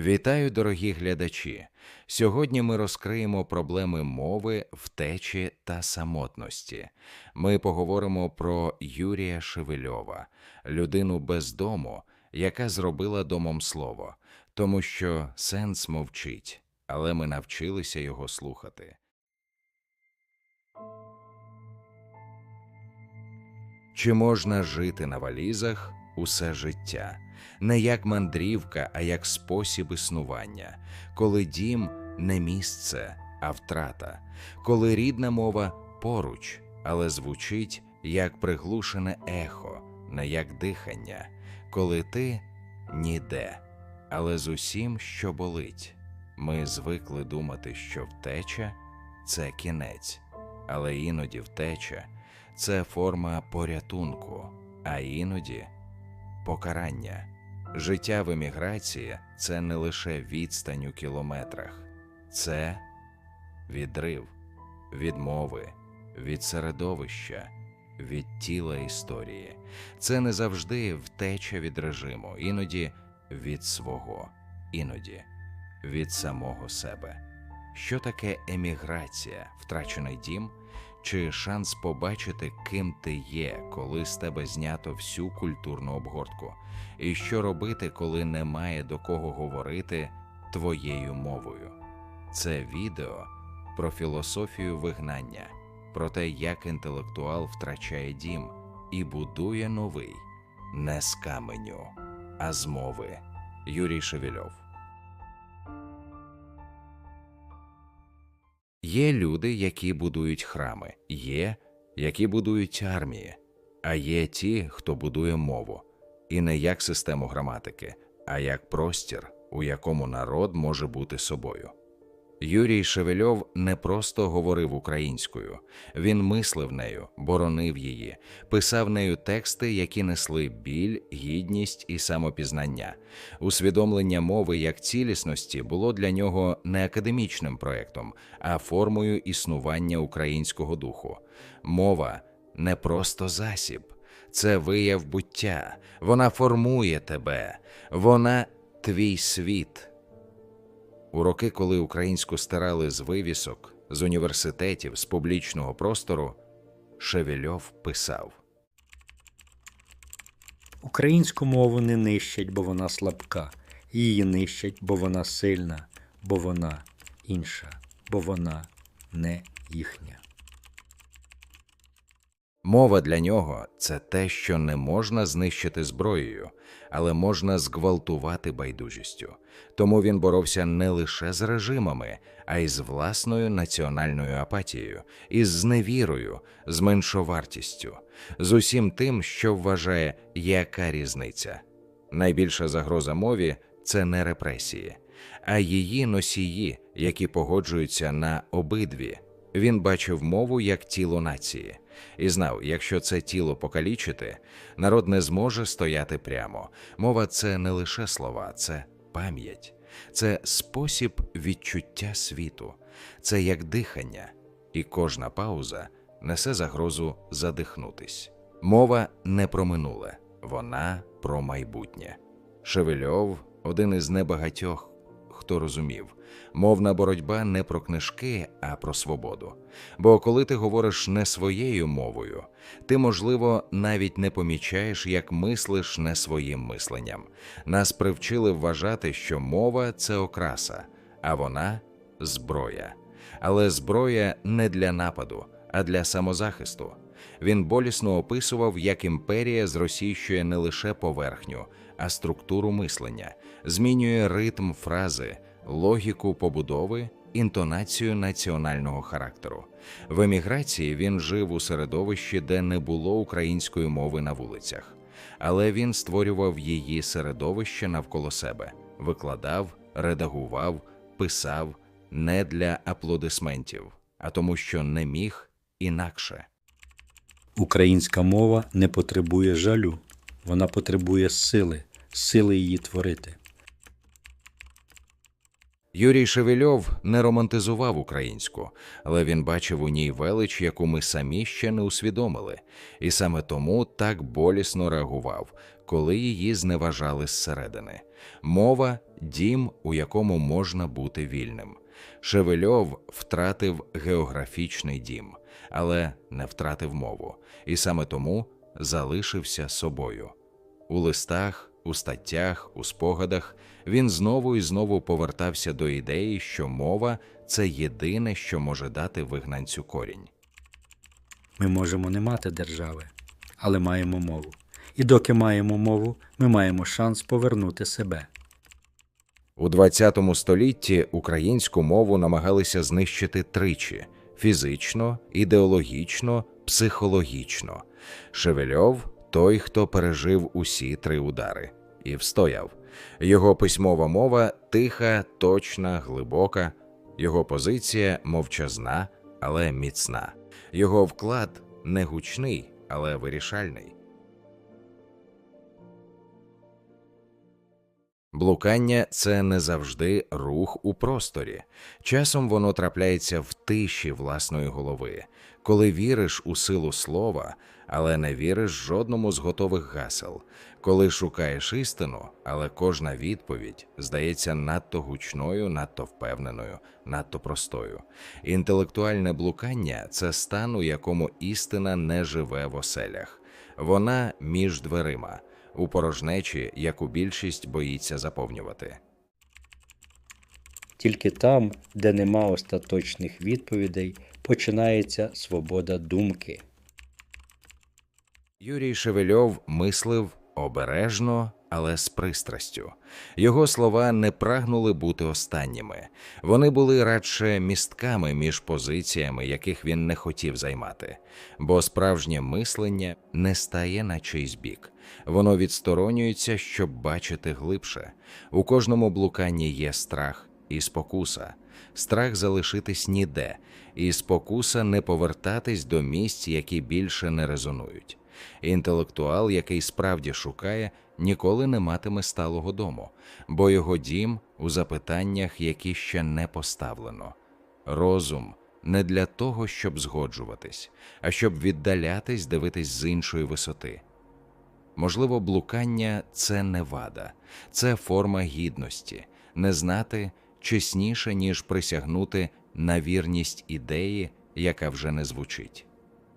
Вітаю, дорогі глядачі! Сьогодні ми розкриємо проблеми мови, втечі та самотності. Ми поговоримо про Юрія Шевельова, людину без дому, яка зробила домом слово, тому що сенс мовчить, але ми навчилися його слухати. Чи можна жити на валізах усе життя? Не як мандрівка, а як спосіб існування, коли дім не місце, а втрата, коли рідна мова поруч, але звучить як приглушене ехо, не як дихання, коли ти ніде, але з усім, що болить. Ми звикли думати, що втеча це кінець, але іноді втеча це форма порятунку, а іноді покарання. Життя в еміграції це не лише відстань у кілометрах, це відрив, відмови, від середовища, від тіла історії. Це не завжди втеча від режиму, іноді від свого, іноді від самого себе. Що таке еміграція, втрачений дім? Чи шанс побачити, ким ти є, коли з тебе знято всю культурну обгортку? І що робити, коли немає до кого говорити твоєю мовою? Це відео про філософію вигнання, про те, як інтелектуал втрачає дім і будує новий не з каменю, а з мови. Юрій Шевельов. Є люди, які будують храми, є, які будують армії, а є ті, хто будує мову, і не як систему граматики, а як простір, у якому народ може бути собою. Юрій Шевельов не просто говорив українською, він мислив нею, боронив її, писав нею тексти, які несли біль, гідність і самопізнання. Усвідомлення мови як цілісності було для нього не академічним проектом, а формою існування українського духу. Мова не просто засіб, це вияв буття, вона формує тебе, вона твій світ. У роки, коли українську стирали з вивісок, з університетів, з публічного простору, Шевельов писав. Українську мову не нищать, бо вона слабка. Її нищать, бо вона сильна, бо вона інша, бо вона не їхня. Мова для нього це те, що не можна знищити зброєю, але можна зґвалтувати байдужістю. Тому він боровся не лише з режимами, а й з власною національною апатією, із зневірою, з меншовартістю, з усім тим, що вважає, яка різниця. Найбільша загроза мові це не репресії, а її носії, які погоджуються на обидві. Він бачив мову як тіло нації і знав, якщо це тіло покалічити, народ не зможе стояти прямо. Мова це не лише слова, це пам'ять, це спосіб відчуття світу, це як дихання, і кожна пауза несе загрозу задихнутись. Мова не про минуле, вона про майбутнє. Шевельов один із небагатьох, хто розумів, мовна боротьба не про книжки, а про свободу. Бо коли ти говориш не своєю мовою, ти, можливо, навіть не помічаєш, як мислиш не своїм мисленням. Нас привчили вважати, що мова це окраса, а вона зброя. Але зброя не для нападу, а для самозахисту. Він болісно описував, як імперія зросійщує не лише поверхню, а структуру мислення, змінює ритм фрази, логіку побудови, інтонацію національного характеру. В еміграції він жив у середовищі, де не було української мови на вулицях, але він створював її середовище навколо себе, викладав, редагував, писав не для аплодисментів, а тому, що не міг інакше. Українська мова не потребує жалю, вона потребує сили, сили її творити. Юрій Шевельов не романтизував українську, але він бачив у ній велич, яку ми самі ще не усвідомили, і саме тому так болісно реагував, коли її зневажали зсередини. Мова дім, у якому можна бути вільним. Шевельов втратив географічний дім, але не втратив мову, і саме тому залишився собою. У листах, у статтях, у спогадах він знову і знову повертався до ідеї, що мова це єдине, що може дати вигнанцю корінь. Ми можемо не мати держави, але маємо мову. І доки маємо мову, ми маємо шанс повернути себе. У ХХ столітті українську мову намагалися знищити тричі: фізично, ідеологічно, психологічно. Шевельов той, хто пережив усі три удари, і встояв. Його письмова мова тиха, точна, глибока, його позиція мовчазна, але міцна. Його вклад не гучний, але вирішальний. Блукання це не завжди рух у просторі. Часом воно трапляється в тиші власної голови, коли віриш у силу слова, але не віриш жодному з готових гасел, коли шукаєш істину, але кожна відповідь здається надто гучною, надто впевненою, надто простою. Інтелектуальне блукання це стан, у якому істина не живе в оселях. Вона між дверима у порожнечі, яку більшість боїться заповнювати. Тільки там, де нема остаточних відповідей, починається свобода думки. Юрій Шевельов мислив обережно, але з пристрастю. Його слова не прагнули бути останніми. Вони були радше містками між позиціями, яких він не хотів займати. Бо справжнє мислення не стає на чийсь бік. Воно відсторонюється, щоб бачити глибше. У кожному блуканні є страх і спокуса. Страх залишитись ніде, і спокуса не повертатись до місць, які більше не резонують. Інтелектуал, який справді шукає, ніколи не матиме сталого дому, бо його дім у запитаннях, які ще не поставлено. Розум не для того, щоб згоджуватись, а щоб віддалятись, дивитись з іншої висоти. Можливо, блукання це не вада, це форма гідності, не знати чесніше, ніж присягнути на вірність ідеї, яка вже не звучить.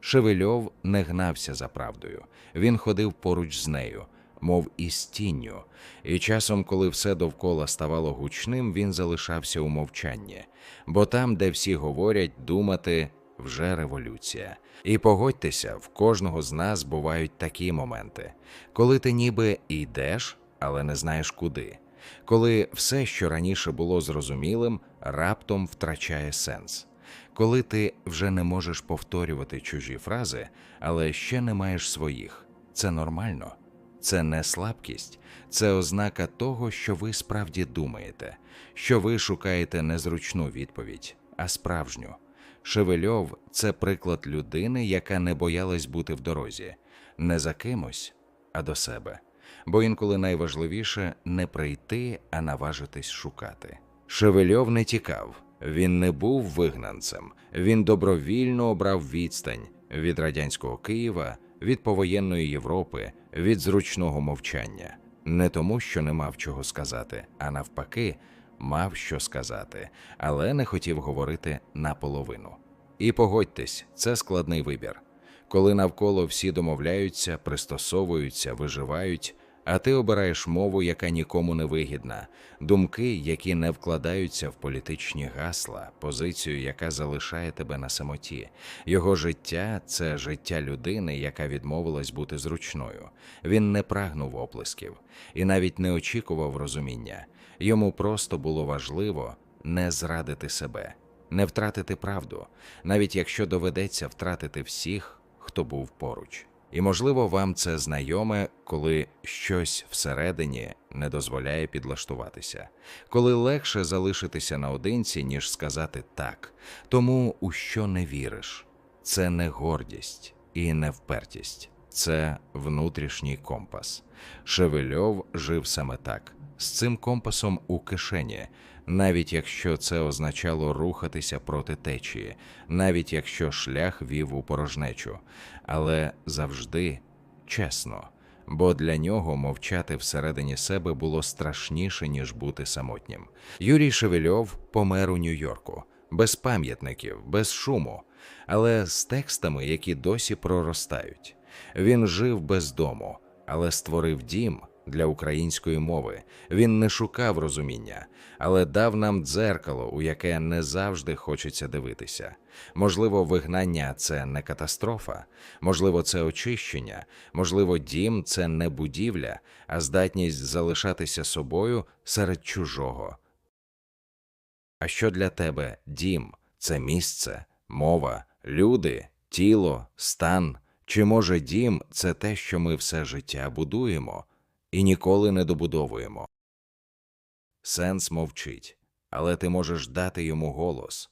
Шевельов не гнався за правдою, він ходив поруч з нею, мов із тінню, і часом, коли все довкола ставало гучним, він залишався у мовчанні, бо там, де всі говорять, думати вже революція. І погодьтеся, в кожного з нас бувають такі моменти, коли ти ніби йдеш, але не знаєш куди, коли все, що раніше було зрозумілим, раптом втрачає сенс коли ти вже не можеш повторювати чужі фрази, але ще не маєш своїх. Це нормально, це не слабкість, це ознака того, що ви справді думаєте, що ви шукаєте не зручну відповідь, а справжню. Шевельов це приклад людини, яка не боялась бути в дорозі, не за кимось, а до себе. Бо інколи найважливіше не прийти, а наважитись шукати. Шевельов не тікав. Він не був вигнанцем, він добровільно обрав відстань від радянського Києва, від повоєнної Європи, від зручного мовчання, не тому, що не мав чого сказати, а навпаки, мав що сказати, але не хотів говорити наполовину. І погодьтесь, це складний вибір. Коли навколо всі домовляються, пристосовуються, виживають, а ти обираєш мову, яка нікому не вигідна, думки, які не вкладаються в політичні гасла, позицію, яка залишає тебе на самоті. Його життя це життя людини, яка відмовилась бути зручною. Він не прагнув оплесків і навіть не очікував розуміння. Йому просто було важливо не зрадити себе, не втратити правду, навіть якщо доведеться втратити всіх, хто був поруч. І, можливо, вам це знайоме, коли щось всередині не дозволяє підлаштуватися, коли легше залишитися наодинці, ніж сказати так, тому у що не віриш. Це не гордість і не впертість, це внутрішній компас. Шевельов жив саме так, з цим компасом у кишені, навіть якщо це означало рухатися проти течії, навіть якщо шлях вів у порожнечу, але завжди чесно, бо для нього мовчати всередині себе було страшніше, ніж бути самотнім. Юрій Шевельов помер у Нью-Йорку, без пам'ятників, без шуму, але з текстами, які досі проростають. Він жив без дому, але створив дім для української мови. Він не шукав розуміння, але дав нам дзеркало, у яке не завжди хочеться дивитися. Можливо, вигнання це не катастрофа, можливо, це очищення, можливо, дім це не будівля, а здатність залишатися собою серед чужого. А що для тебе дім? Це місце, мова, люди, тіло, стан? Чи може дім це те, що ми все життя будуємо і ніколи не добудовуємо? Сенс мовчить, але ти можеш дати йому голос.